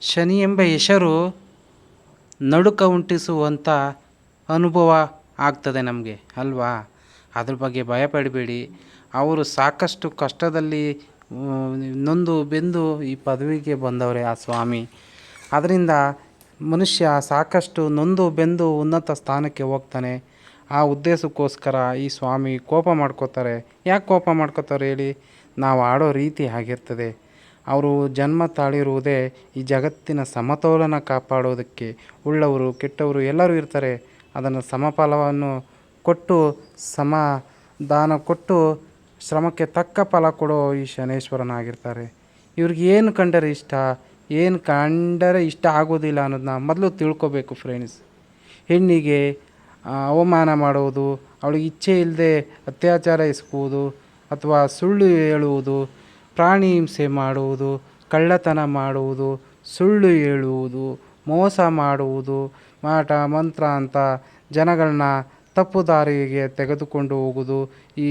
ಶನಿ ಎಂಬ ಹೆಸರು ನಡುಕ ಉಂಟಿಸುವಂಥ ಅನುಭವ ಆಗ್ತದೆ ನಮಗೆ, ಅಲ್ವಾ? ಅದ್ರ ಬಗ್ಗೆ ಭಯಪಡಬೇಡಿ. ಅವರು ಸಾಕಷ್ಟು ಕಷ್ಟದಲ್ಲಿ ನೊಂದು ಬೆಂದು ಈ ಪದವಿಗೆ ಬಂದವರೇ ಆ ಸ್ವಾಮಿ. ಅದರಿಂದ ಮನುಷ್ಯ ಸಾಕಷ್ಟು ನೊಂದು ಬೆಂದು ಉನ್ನತ ಸ್ಥಾನಕ್ಕೆ ಹೋಗ್ತಾನೆ. ಆ ಉದ್ದೇಶಕ್ಕೋಸ್ಕರ ಈ ಸ್ವಾಮಿ ಕೋಪ ಮಾಡ್ಕೋತಾರೆ. ಯಾಕೆ ಕೋಪ ಮಾಡ್ಕೋತಾರೆ ಹೇಳಿ? ನಾವು ಆಡೋ ರೀತಿ ಆಗಿರ್ತದೆ ಅವರು ಜನ್ಮ ತಾಳಿರುವುದೇ ಈ ಜಗತ್ತಿನ ಸಮತೋಲನ ಕಾಪಾಡೋದಕ್ಕೆ ಉಳ್ಳವರು, ಕೆಟ್ಟವರು ಎಲ್ಲರೂ ಇರ್ತಾರೆ. ಅದನ್ನು ಸಮಫಲವನ್ನು ಕೊಟ್ಟು ಸಮಾಧಾನ ಕೊಟ್ಟು ಶ್ರಮಕ್ಕೆ ತಕ್ಕ ಫಲ ಕೊಡೋ ಈ ಶನೇಶ್ವರನಾಗಿರ್ತಾರೆ. ಇವ್ರಿಗೆ ಏನು ಕಂಡರೆ ಇಷ್ಟ? ಏನು ಕಂಡರೆ ಇಷ್ಟ ಆಗೋದಿಲ್ಲ ಅನ್ನೋದನ್ನ ಮೊದಲು ತಿಳ್ಕೊಬೇಕು ಫ್ರೆಂಡ್ಸ್ ಹೆಣ್ಣಿಗೆ ಅವಮಾನ ಮಾಡುವುದು, ಅವಳಿಗೆ ಇಚ್ಛೆ ಇಲ್ಲದೆ ಅತ್ಯಾಚಾರ ಎಸಗುವುದು ಅಥವಾ ಸುಳ್ಳು ಹೇಳುವುದು ಪ್ರಾಣಿ ಹಿಂಸೆ ಮಾಡುವುದು, ಕಳ್ಳತನ ಮಾಡುವುದು, ಸುಳ್ಳು ಹೇಳುವುದು, ಮೋಸ ಮಾಡುವುದು, ಮಾಟ, ಮಂತ್ರ ಅಂತ ಜನಗಳನ್ನ ತಪ್ಪು ದಾರಿಗೆ ತೆಗೆದುಕೊಂಡು ಹೋಗುವುದು. ಈ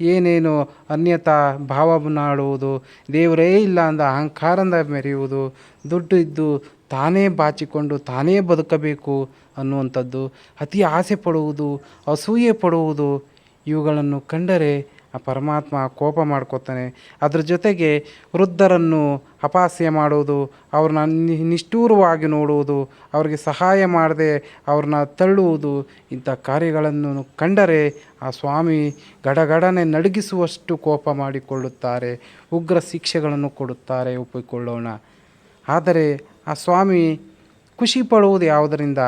ಏನೇನು ಅನ್ಯತಾ ಭಾವ ನಾಡುವುದು, ದೇವರೇ ಇಲ್ಲ ಅಂದ ಅಹಂಕಾರದ ಮೆರೆಯುವುದು ದುಡ್ಡು ಇದ್ದು ತಾನೇ ಬಾಚಿಕೊಂಡು ತಾನೇ ಬದುಕಬೇಕು ಅನ್ನುವಂಥದ್ದು, ಅತಿ ಆಸೆ ಪಡುವುದು, ಅಸೂಯೆ ಪಡುವುದು, ಇವುಗಳನ್ನು ಕಂಡರೆ ಪರಮಾತ್ಮ ಕೋಪ ಮಾಡ್ಕೋತಾನೆ. ಅದರ ಜೊತೆಗೆ ವೃದ್ಧರನ್ನು ಅಪಾಸ್ಯ ಮಾಡುವುದು, ಅವ್ರನ್ನ ನಿಷ್ಠೂರವಾಗಿ ನೋಡುವುದು, ಅವ್ರಿಗೆ ಸಹಾಯ ಮಾಡದೆ ಅವ್ರನ್ನ ತಳ್ಳುವುದು, ಇಂಥ ಕಾರ್ಯಗಳನ್ನು ಕಂಡರೆ ಆ ಸ್ವಾಮಿ ಗಡಗಡನೆ ನಡುಗಿಸುವಷ್ಟು ಕೋಪ ಮಾಡಿಕೊಳ್ಳುತ್ತಾರೆ, ಉಗ್ರ ಶಿಕ್ಷೆಗಳನ್ನು ಕೊಡುತ್ತಾರೆ ಒಪ್ಪಿಕೊಳ್ಳೋಣ. ಆದರೆ ಆ ಸ್ವಾಮಿ ಖುಷಿ ಪಡುವುದು ಯಾವುದರಿಂದ?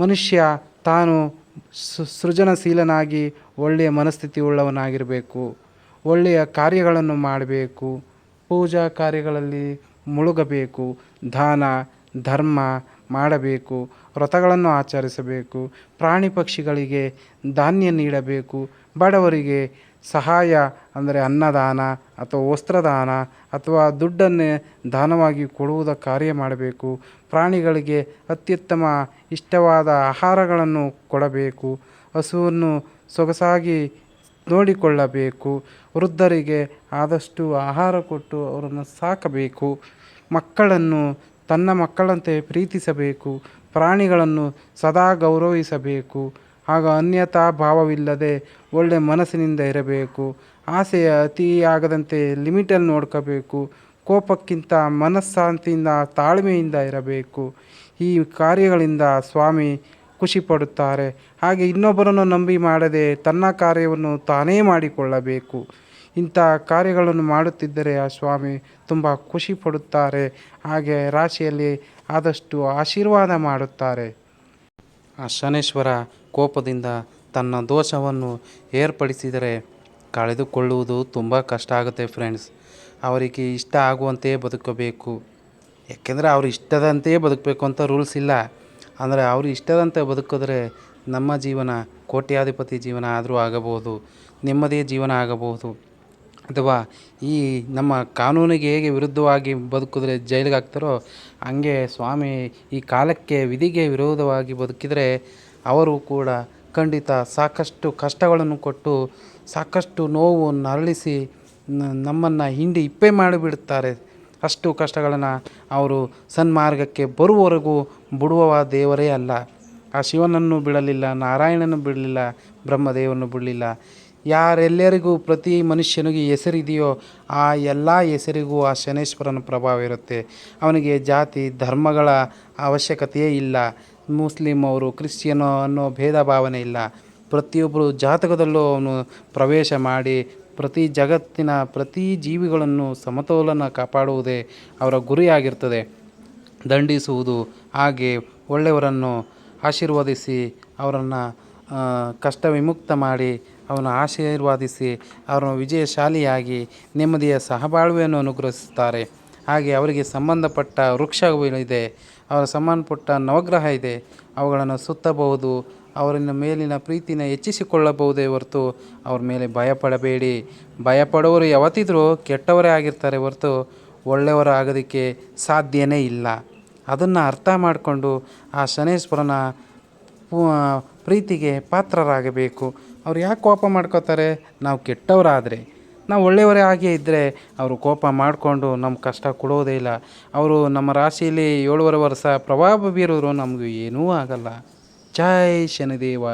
ಮನುಷ್ಯ ತಾನು ಸೃಜನಶೀಲನಾಗಿ ಒಳ್ಳೆಯ ಮನಸ್ಥಿತಿ ಉಳ್ಳವನಾಗಿರಬೇಕು. ಒಳ್ಳೆಯ ಕಾರ್ಯಗಳನ್ನು ಮಾಡಬೇಕು. ಪೂಜಾ ಕಾರ್ಯಗಳಲ್ಲಿ ಮುಳುಗಬೇಕು. ದಾನ ಧರ್ಮ ಮಾಡಬೇಕು, ವ್ರತಗಳನ್ನು ಆಚರಿಸಬೇಕು, ಪ್ರಾಣಿ ಪಕ್ಷಿಗಳಿಗೆ ಧಾನ್ಯ ನೀಡಬೇಕು, ಬಡವರಿಗೆ ಸಹಾಯ, ಅಂದರೆ ಅನ್ನದಾನ ಅಥವಾ ವಸ್ತ್ರದಾನ ಅಥವಾ ದುಡ್ಡನ್ನೇ ದಾನವಾಗಿ ಕೊಡುವುದ ಕಾರ್ಯ ಮಾಡಬೇಕು. ಪ್ರಾಣಿಗಳಿಗೆ ಅತ್ಯುತ್ತಮ ಇಷ್ಟವಾದ ಆಹಾರಗಳನ್ನು ಕೊಡಬೇಕು. ಹಸುವನ್ನು ಸೊಗಸಾಗಿ ನೋಡಿಕೊಳ್ಳಬೇಕು. ವೃದ್ಧರಿಗೆ ಆದಷ್ಟು ಆಹಾರ ಕೊಟ್ಟು ಅವರನ್ನು ಸಾಕಬೇಕು. ಮಕ್ಕಳನ್ನು ತನ್ನ ಮಕ್ಕಳಂತೆ ಪ್ರೀತಿಸಬೇಕು, ಪ್ರಾಣಿಗಳನ್ನು ಸದಾ ಗೌರವಿಸಬೇಕು. ಆಗ ಅನ್ಯತಾ ಭಾವವಿಲ್ಲದೆ ಒಳ್ಳೆ ಮನಸ್ಸಿನಿಂದ ಇರಬೇಕು. ಆಸೆಯ ಅತಿಯಾಗದಂತೆ ಲಿಮಿಟಲ್ಲಿ ನೋಡ್ಕೋಬೇಕು. ಕೋಪಕ್ಕಿಂತ ಮನಸ್ಸಾಂತಿಯಿಂದ ತಾಳ್ಮೆಯಿಂದ ಇರಬೇಕು. ಈ ಕಾರ್ಯಗಳಿಂದ ಸ್ವಾಮಿ ಖುಷಿ ಪಡುತ್ತಾರೆ ಹಾಗೆ ಇನ್ನೊಬ್ಬರನ್ನು ನಂಬಿ ಮಾಡದೆ ತನ್ನ ಕಾರ್ಯವನ್ನು ತಾನೇ ಮಾಡಿಕೊಳ್ಳಬೇಕು. ಇಂಥ ಕಾರ್ಯಗಳನ್ನು ಮಾಡುತ್ತಿದ್ದರೆ ಆ ಸ್ವಾಮಿ ತುಂಬ ಖುಷಿ ಪಡುತ್ತಾರೆ. ಹಾಗೆ ರಾಶಿಯಲ್ಲಿ ಆದಷ್ಟು ಆಶೀರ್ವಾದ ಮಾಡುತ್ತಾರೆ. ಆ ಶನೇಶ್ವರ ಕೋಪದಿಂದ ತನ್ನ ದೋಷವನ್ನು ಏರ್ಪಡಿಸಿದರೆ ಕಳೆದುಕೊಳ್ಳುವುದು ತುಂಬ ಕಷ್ಟ ಆಗುತ್ತೆ ಫ್ರೆಂಡ್ಸ್. ಅವರಿಗೆ ಇಷ್ಟ ಆಗುವಂತೆ ಬದುಕಬೇಕು. ಯಾಕೆಂದರೆ ಅವ್ರ ಇಷ್ಟದಂತೆಯೇ ಬದುಕಬೇಕು ಅಂತ ರೂಲ್ಸ್ ಇಲ್ಲ. ಅಂದರೆ ಅವರು ಇಷ್ಟದಂತೆ ಬದುಕಿದ್ರೆ ನಮ್ಮ ಜೀವನ ಕೋಟ್ಯಾಧಿಪತಿ ಜೀವನ ಆದರೂ ಆಗಬಹುದು, ನೆಮ್ಮದಿಯ ಜೀವನ ಆಗಬಹುದು. ಅಥವಾ ಈ ನಮ್ಮ ಕಾನೂನಿಗೆ ಹೇಗೆ ವಿರುದ್ಧವಾಗಿ ಬದುಕಿದ್ರೆ ಜೈಲಿಗೆ ಹಾಕ್ತಾರೋ ಹಂಗೆ ಸ್ವಾಮಿ ಈ ಕಾಲಕ್ಕೆ ವಿಧಿಗೆ ವಿರೋಧವಾಗಿ ಬದುಕಿದರೆ ಅವರು ಕೂಡ ಖಂಡಿತ ಸಾಕಷ್ಟು ಕಷ್ಟಗಳನ್ನು ಕೊಟ್ಟು ಸಾಕಷ್ಟು ನೋವು ನರಳಿಸಿ ನಮ್ಮನ್ನು ಹಿಂಡಿ ಇಪ್ಪೆ ಮಾಡಿಬಿಡುತ್ತಾರೆ. ಅಷ್ಟು ಕಷ್ಟಗಳನ್ನು ಅವರು ಸನ್ಮಾರ್ಗಕ್ಕೆ ಬರುವವರೆಗೂ ಬಿಡುವ ದೇವರೇ ಅಲ್ಲ. ಆ ಶಿವನನ್ನು ಬಿಡಲಿಲ್ಲ ನಾರಾಯಣನು ಬಿಡಲಿಲ್ಲ ಬ್ರಹ್ಮದೇವನು ಬಿಡಲಿಲ್ಲ. ಯಾರೆಲ್ಲರಿಗೂ ಪ್ರತಿ ಮನುಷ್ಯನಿಗೆ ಹೆಸರಿದೆಯೋ ಆ ಎಲ್ಲ ಹೆಸರಿಗೂ ಆ ಶನೇಶ್ವರನ ಪ್ರಭಾವ ಇರುತ್ತೆ. ಅವನಿಗೆ ಜಾತಿ, ಧರ್ಮಗಳ ಅವಶ್ಯಕತೆಯೇ ಇಲ್ಲ. ಮುಸ್ಲಿಮ್ ಅವರು, ಕ್ರಿಶ್ಚಿಯನ್ ಅನ್ನೋ ಭೇದ ಭಾವನೆ ಇಲ್ಲ. ಪ್ರತಿಯೊಬ್ಬರು ಜಾತಕದಲ್ಲೂ ಅವನು ಪ್ರವೇಶ ಮಾಡಿ ಪ್ರತಿ ಜಗತ್ತಿನ ಪ್ರತಿ ಜೀವಿಗಳನ್ನು ಸಮತೋಲನ ಕಾಪಾಡುವುದೇ ಅವರ ಗುರಿಯಾಗಿರ್ತದೆ. ದಂಡಿಸುವುದು ಹಾಗೆ ಒಳ್ಳೆಯವರನ್ನು ಆಶೀರ್ವದಿಸಿ ಅವರನ್ನು ಕಷ್ಟ ವಿಮುಕ್ತ ಮಾಡಿ ಅವನ ಆಶೀರ್ವಾದಿಸಿ ಅವರನ್ನು ವಿಜಯಶಾಲಿಯಾಗಿ ನೆಮ್ಮದಿಯ ಸಹಬಾಳ್ವೆಯನ್ನು ಅನುಗ್ರಹಿಸುತ್ತಾರೆ. ಹಾಗೆ ಅವರಿಗೆ ಸಂಬಂಧಪಟ್ಟ ವೃಕ್ಷಗಳಿದೆ ಅವರ ಸಂಬಂಧಪಟ್ಟ ನವಗ್ರಹ ಇದೆ. ಅವುಗಳನ್ನು ಸುತ್ತಬಹುದು. ಅವರಿನ ಮೇಲಿನ ಪ್ರೀತಿನ ಹೆಚ್ಚಿಸಿಕೊಳ್ಳಬಹುದೇ ಹೊರತು ಅವ್ರ ಮೇಲೆ ಭಯಪಡಬೇಡಿ. ಭಯಪಡೋರು ಯಾವತ್ತಿದ್ರೂ ಕೆಟ್ಟವರೇ ಆಗಿರ್ತಾರೆ ಹೊರತು ಒಳ್ಳೆಯವರು ಆಗೋದಕ್ಕೆ ಸಾಧ್ಯನೇ ಇಲ್ಲ. ಅದನ್ನು ಅರ್ಥ ಮಾಡಿಕೊಂಡು ಆ ಶನೇಶ್ವರನ ಪ್ರೀತಿಗೆ ಪಾತ್ರರಾಗಬೇಕು. ಅವ್ರು ಯಾಕೆ ಕೋಪ ಮಾಡ್ಕೋತಾರೆ? ನಾವು ಕೆಟ್ಟವರಾದರೆ. ನಾವು ಒಳ್ಳೆಯವರೇ ಆಗೇ ಇದ್ದರೆ ಅವರು ಕೋಪ ಮಾಡಿಕೊಂಡು ನಮ್ಮ ಕಷ್ಟ ಕೊಡೋದೇ ಇಲ್ಲ. ಅವರು ನಮ್ಮ ರಾಶಿಯಲ್ಲಿ ಏಳುವರೆ ವರ್ಷ ಪ್ರಭಾವ ಬೀರಿದ್ರು ನಮಗೂ ಏನೂ ಆಗಲ್ಲ. ಜೈ ಶನಿದೇವ.